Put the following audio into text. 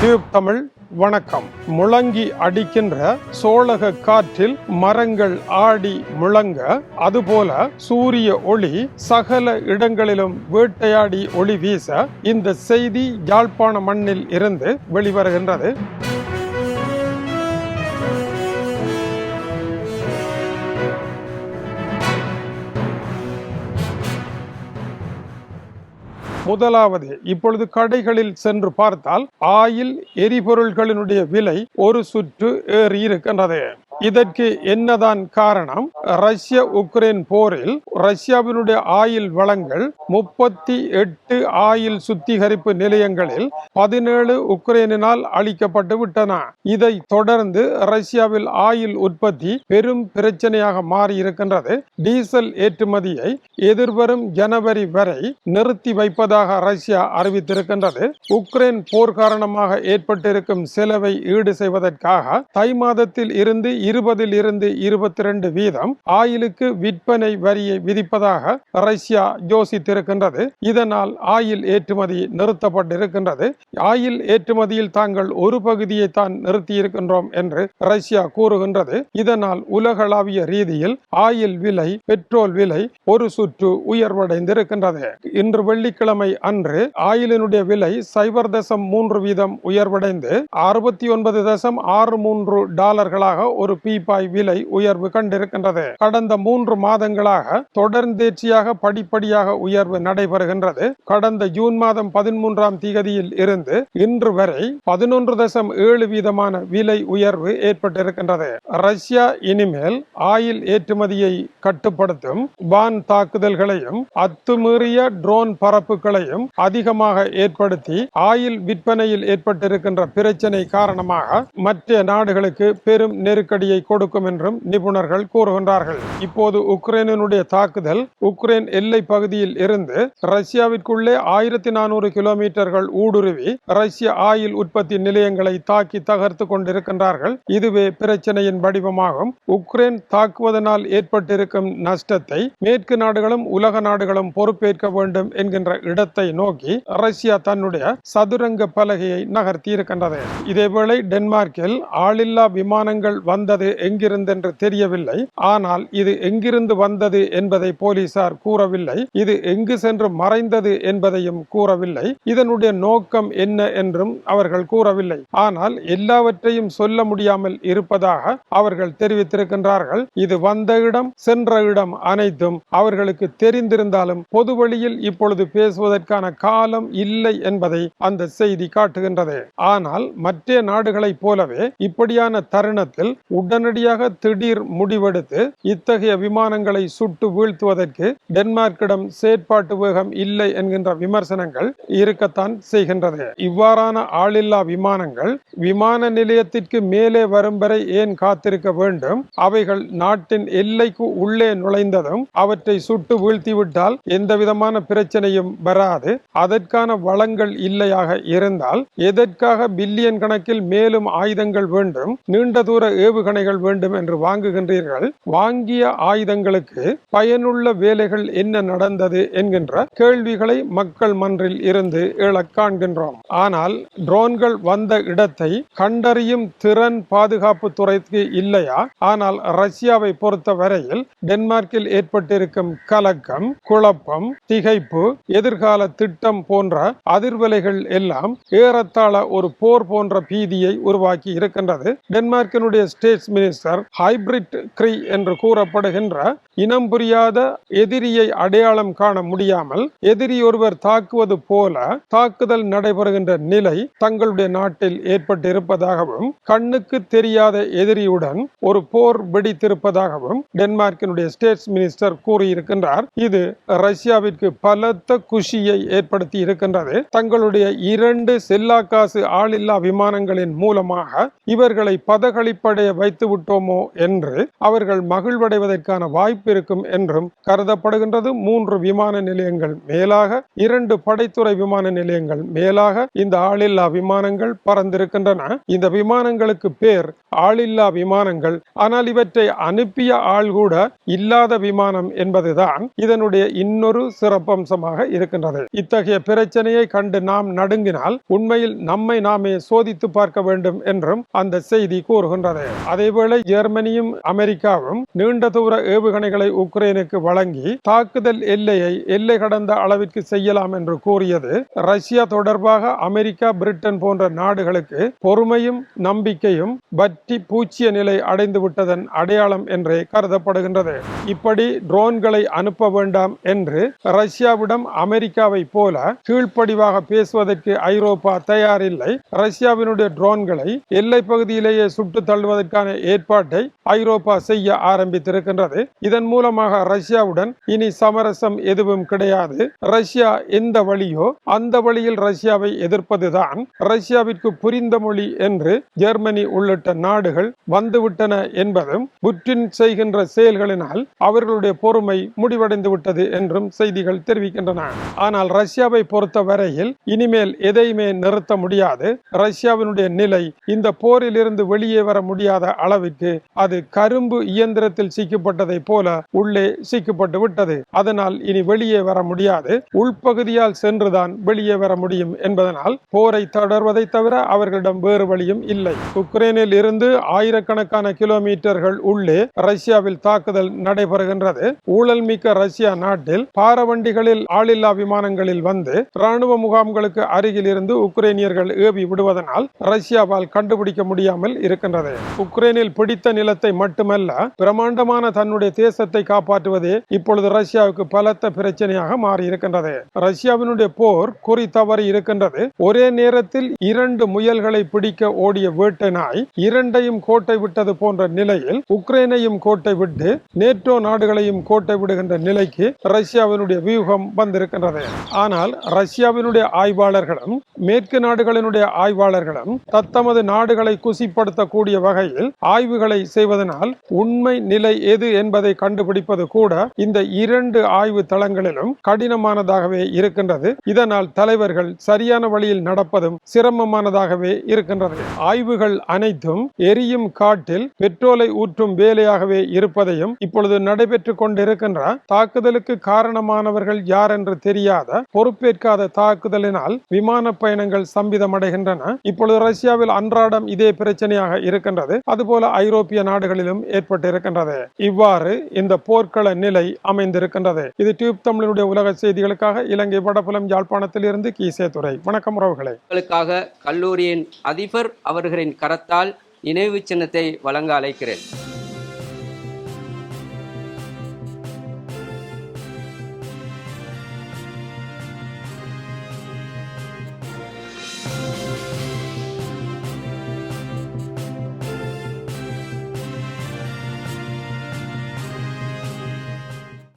Tube Tamil வணக்கம். முழங்கி அடிக்கின்ற சோழக காற்றில் மரங்கள் ஆடி முழங்க அதுபோல சூரிய ஒளி சகல இடங்களிலும் வேட்டையாடி ஒளி வீச இந்த செய்தி யாழ்ப்பாண மண்ணில் இருந்து வெளிவருகின்றது. முதலாவது இப்பொழுது கடைகளில் சென்று பார்த்தால் ஆயில் எரிபொருள்களினுடைய விலை ஒரு சுற்று ஏறி இருக்கின்றது இதற்கு என்னதான் காரணம்? ரஷ்ய உக்ரைன் போரில் ரஷ்யாவினுடைய ஆயில் வளங்கள் முப்பத்தி எட்டு ஆயில் சுத்திகரிப்பு நிலையங்களில் பதினேழு உக்ரைனினால் அளிக்கப்பட்டு விட்டன. இதை தொடர்ந்து ரஷ்யாவில் ஆயில் உற்பத்தி பெரும் பிரச்சனையாக மாறி இருக்கின்றது டீசல் ஏற்றுமதியை எதிர்வரும் ஜனவரி வரை நிறுத்தி வைப்பதாக ரஷ்யா அறிவித்திருக்கின்றது. உக்ரைன் போர் காரணமாக ஏற்பட்டிருக்கும் செலவை ஈடு செய்வதற்காக தை மாதத்தில் இருந்து இருபதில் இருந்து இருபத்தி ரெண்டு வீதம் ஆயிலுக்கு விற்பனை வரியை விதிப்பதாக ரஷ்யா யோசித்திருக்கின்றது. இதனால் ஆயில் ஏற்றுமதி நிறுத்தப்பட்டிருக்கின்றது. ஆயில் ஏற்றுமதியில் தாங்கள் ஒரு பகுதியை தான் நிறுத்தியிருக்கின்றோம் என்று ரஷ்யா கூறுகின்றது. இதனால் உலகளாவிய ரீதியில் ஆயில் விலை பெட்ரோல் விலை ஒரு சுற்று உயர்வடைந்திருக்கின்றது. இன்று வெள்ளிக்கிழமை அன்று ஆயிலினுடைய விலை சைபர் தசம் மூன்று வீதம் உயர்வடைந்து அறுபத்தி ஒன்பது தசம் ஆறு மூன்று டாலர்களாக ஒரு பீப்பாய் விலை உயர்வு கண்டிருக்கின்றது. கடந்த மூன்று மாதங்களாக தொடர்ந்தேர்ச்சியாக படிப்படியாக உயர்வு நடைபெறுகின்றது. கடந்த ஜூன் மாதம் பதிமூன்றாம் தேதியில் இருந்து இன்று வரை பதினொன்று தசம் ஏழு வீதமான விலை உயர்வு ஏற்பட்டிருக்கின்றது. ரஷ்யா இனிமேல் ஆயில் ஏற்றுமதியை கட்டுப்படுத்தும் வான் தாக்குதல்களையும் அத்துமீறிய ட்ரோன் பரப்புகளையும் அதிகமாக ஏற்படுத்தி ஆயில் விற்பனையில் ஏற்பட்டிருக்கின்ற பிரச்சனை காரணமாக மற்ற நாடுகளுக்கு பெரும் நெருக்கடி நெருக்கடியை கொடுக்கும் என்றும் நிபுணர்கள் கூறுகின்றார்கள். இப்போது உக்ரைனினுடைய தாக்குதல் உக்ரைன் எல்லை பகுதியில் இருந்து ரஷ்யாவிற்குள்ளே ஆயிரத்தி நானூறு கிலோமீட்டர்கள் ஊடுருவி ரஷ்ய ஆயில் உற்பத்தி நிலையங்களை தாக்கி தகர்த்து கொண்டிருக்கின்றார்கள். இதுவே பிரச்சனையின் வடிவமாகும். உக்ரைன் தாக்குவதனால் ஏற்பட்டிருக்கும் நஷ்டத்தை மேற்கு நாடுகளும் உலக நாடுகளும் பொறுப்பேற்க வேண்டும் என்கின்ற இடத்தை நோக்கி ரஷ்யா தன்னுடைய சதுரங்க பலகையை நகர்த்தி இருக்கின்றது இதேவேளை டென்மார்க்கில் ஆளில்லா விமானங்கள் வந்த வந்தது எங்கிருந்தென்று தெரியவில்லை. ஆனால் இது எங்கிருந்து வந்தது என்பதை போலீசார் கூறவில்லை. இது எங்கு சென்று மறைந்தது என்பதையும் கூறவில்லை. இதனுடைய நோக்கம் என்ன என்றும் அவர்கள் கூறவில்லை. ஆனால் எல்லாவற்றையும் சொல்ல முடியாமல் இருப்பதாக அவர்கள் தெரிவித்திருக்கின்றார்கள். இது வந்த இடம் சென்ற இடம் அனைத்தும் அவர்களுக்கு தெரிந்திருந்தாலும் பொது வழியில் இப்பொழுது பேசுவதற்கான காலம் இல்லை என்பதை அந்த செய்தி காட்டுகின்றது. ஆனால் மற்ற நாடுகளைப் போலவே இப்படியான தருணத்தில் உடனடியாக திடீர் முடிவெடுத்து இத்தகைய விமானங்களை சுட்டு வீழ்த்துவதற்கு டென்மார்க்கிடம் செயற்பாட்டு வேகம் இல்லை என்கின்ற விமர்சனங்கள் இருக்கத்தான் செய்கின்றது. இவ்வாறான ஆளில்லா விமானங்கள் விமான நிலையத்திற்கு மேலே வரும் வரை ஏன் காத்திருக்க வேண்டும்? அவைகள் நாட்டின் எல்லைக்கு உள்ளே நுழைந்ததும் அவற்றை சுட்டு வீழ்த்திவிட்டால் எந்த விதமான பிரச்சனையும் வராது. அதற்கான வளங்கள் இல்லையாக இருந்தால் எதற்காக பில்லியன் கணக்கில் மேலும் ஆயுதங்கள் வேண்டும்? நீண்ட தூர ஆணைகள் வேண்டும் என்று வாங்குகின்றீர்கள் வாங்கிய ஆயுதங்களுக்கு பயனுள்ள வேலைகள் என்ன நடந்தது என்கின்ற கேள்விகளை மக்கள் மன்றில் இருந்து எழக் காண்கின்றோம். ஆனால் ட்ரோன்கள் வந்த இடத்தை கண்டறியும் திறன் பாதுகாப்பு துறைக்கு இல்லையா? ஆனால் ரஷ்யாவை பொறுத்த வரையில் டென்மார்க்கில் ஏற்பட்டிருக்கும் கலக்கம் குழப்பம் திகைப்பு எதிர்கால திட்டம் போன்ற அதிர்வலைகள் எல்லாம் ஏறத்தாழ ஒரு போர் போன்ற பீதியை உருவாக்கி இருக்கின்றது. டென்மார்க்கினுடைய ஸ்டேட் ஸ்டேட்ஸ் மினிஸ்டர் ஹைபிரிட் கிரி என்று கூறப்படுகின்ற இனம் புரியாத எதிரியை அடையாளம் காண முடியாமல் எதிரி ஒருவர் தாக்குவது போல தாக்குதல் நடைபெறுகின்ற நிலை தங்களுடைய நாட்டில் ஏற்பட்டிருப்பதாகவும் கண்ணுக்கு தெரியாத எதிரியுடன் ஒரு போர் வெடித்திருப்பதாகவும் டென்மார்க்கினுடைய ஸ்டேட்ஸ் மினிஸ்டர் கூறியிருக்கின்றார். இது ரஷ்யாவிற்கு பலத்த குஷியை ஏற்படுத்தி இருக்கின்றது தங்களுடைய இரண்டு செல்லாக்காசு ஆளில்லா விமானங்களின் மூலமாக இவர்களை பதகளிப்படைய வைத்து விட்டோமோ என்று அவர்கள் மகிழ்வடைவதற்கான வாய்ப்பு இருக்கும் என்றும் கருதப்படுகின்றது. மூன்று விமான நிலையங்கள் மேலாக இரண்டு படைத்துறை விமான நிலையங்கள் மேலாக இந்த ஆளில்லா விமானங்கள் பறந்திருக்கின்றன. இந்த விமானங்களுக்கு பேர் ஆளில்லா விமானங்கள். ஆனால் இவற்றை அனுப்பிய ஆள் கூட இல்லாத விமானம் என்பதுதான் இதனுடைய இன்னொரு சிறப்பம்சமாக இருக்கின்றது. இத்தகைய பிரச்சனையை கண்டு நாம் நடுங்கினால் உண்மையில் நம்மை நாமே சோதித்து பார்க்க வேண்டும் என்றும் அந்த செய்தி கூறுகின்றது. அதேவேளை ஜெர்மனியும் அமெரிக்காவும் நீண்ட தூர ஏவுகணைகளை உக்ரைனுக்கு வழங்கி தாக்குதல் எல்லையை எல்லை கடந்த அளவிற்கு செய்யலாம் என்று கூறியது ரஷ்யா தொடர்பாக அமெரிக்கா பிரிட்டன் போன்ற நாடுகளுக்கு பொறுமையும் நம்பிக்கையும் பற்றி பூச்சிய நிலை அடைந்து விட்டதன் அடையாளம் என்றே கருதப்படுகின்றது. இப்படி ட்ரோன்களை அனுப்ப வேண்டாம் என்று ரஷ்யாவிடம் அமெரிக்காவை போல கீழ்ப்படிவாக பேசுவதற்கு ஐரோப்பா தயாரில்லை. ரஷ்யாவினுடைய ட்ரோன்களை எல்லை பகுதியிலேயே சுட்டு தள்ளுவதற்கான மீதான ஏற்பாட்டை ஐரோப்பா செய்ய ஆரம்பித்திருக்கின்றது. இதன் மூலமாக ரஷ்யாவுடன் இனி சமரசம் எதுவும் கிடையாது. ரஷ்யா எந்த வழியோ அந்த வழியில் ரஷ்யாவை எதிர்ப்பதுதான் ரஷ்யாவிற்கு புரிந்த மொழி என்று ஜெர்மனி உள்ளிட்ட நாடுகள் வந்துவிட்டன என்பதும் புட்டின் செய்கின்ற செயல்களினால் அவர்களுடைய பொறுமை முடிவடைந்து விட்டது என்றும் செய்திகள் தெரிவிக்கின்றன. ஆனால் ரஷ்யாவை பொறுத்த வரையில் இனிமேல் எதையுமே நிறுத்த முடியாது. ரஷ்யாவினுடைய நிலை இந்த போரிலிருந்து வெளியே வர முடியாத அளவிற்கு அது கரும்பு இயந்திரத்தில் சிக்கப்பட்டதை போல உள்ளே சிக்கப்பட்டு விட்டது. அதனால் இனி வெளியே வர முடியாது. உள்பகுதியால் சென்றுதான் வெளியே வர முடியும் என்பதனால் போரை தொடர்வதை தவிர அவர்களிடம் வேறு வழியும் இல்லை. உக்ரைனில் இருந்து ஆயிரக்கணக்கான கிலோமீட்டர்கள் உள்ளே ரஷ்யாவில் தாக்குதல் நடைபெறுகின்றது. ஊழல் மிக்க ரஷ்யா நாட்டில் பாரவண்டிகளில் ஆளில்லா விமானங்களில் வந்து ராணுவ முகாம்களுக்கு அருகில் இருந்து உக்ரைனியர்கள் ஏவி விடுவதனால் ரஷ்யாவால் கண்டுபிடிக்க முடியாமல் இருக்கின்றது. யுக்ரைனில் பிடித்த நிலத்தை மட்டுமல்ல பிரமாண்டமான தன்னுடைய தேசத்தை காப்பாற்றுவதே இப்பொழுது ரஷ்யாவுக்கு பலத்த பிரச்சனையாக மாறி இருக்கின்றது ரஷ்யாவினுடைய போர் குறி தவறி இருக்கின்றது. ஒரே நேரத்தில் இரண்டு முயல்களை பிடிக்க ஓடிய வேட்டை நாய் இரண்டையும் கோட்டை விட்டது போன்ற நிலையில் உக்ரைனையும் கோட்டை விட்டு நேட்டோ நாடுகளையும் கோட்டை விடுகின்ற நிலைக்கு ரஷ்யாவினுடைய வியூகம் வந்திருக்கின்றது. ஆனால் ரஷ்யாவினுடைய ஆய்வாளர்களும் மேற்கு நாடுகளினுடைய ஆய்வாளர்களும் தத்தமது நாடுகளை குசிப்படுத்தக்கூடிய வகையில் ஆய்வுகளை செய்வதனால் உண்மை நிலை எது என்பதை கண்டுபிடிப்பது கூட இந்த இரண்டு ஆய்வு தளங்களிலும் கடினமானதாகவே இருக்கின்றது. இதனால் தலைவர்கள் சரியான வழியில் நடப்பதும் சிரமமானதாகவே இருக்கின்றது. ஆய்வுகள் அனைத்தும் எரியும் காட்டில் பெட்ரோலை ஊற்றும் வேலையாகவே இருப்பதையும் இப்பொழுது நடைபெற்றுக் கொண்டிருக்கின்ற தாக்குதலுக்கு காரணமானவர்கள் யார் என்று தெரியாத பொறுப்பேற்காத தாக்குதலினால் விமான பயணங்கள் சம்பிதமடைகின்றன. இப்பொழுது ரஷ்யாவில் அன்றாடம் இதே பிரச்சனையாக இருக்கின்றது. அது அதுபோல ஐரோப்பிய நாடுகளிலும் ஏற்பட்டு இருக்கின்றது இவ்வாறு இந்த போர்க்கள நிலை அமைந்திருக்கின்றது. இது டியூப் தமிழனுடைய உலக செய்திகளுக்காக இலங்கை வடபுலம் யாழ்ப்பாணத்தில் இருந்து கீசே துறை வணக்கம் உறவுகளே. உங்களுக்காக கல்லூரியின் அதிபர் அவர்களின் கரத்தால் நினைவு சின்னத்தை வழங்க அழைக்கிறேன்.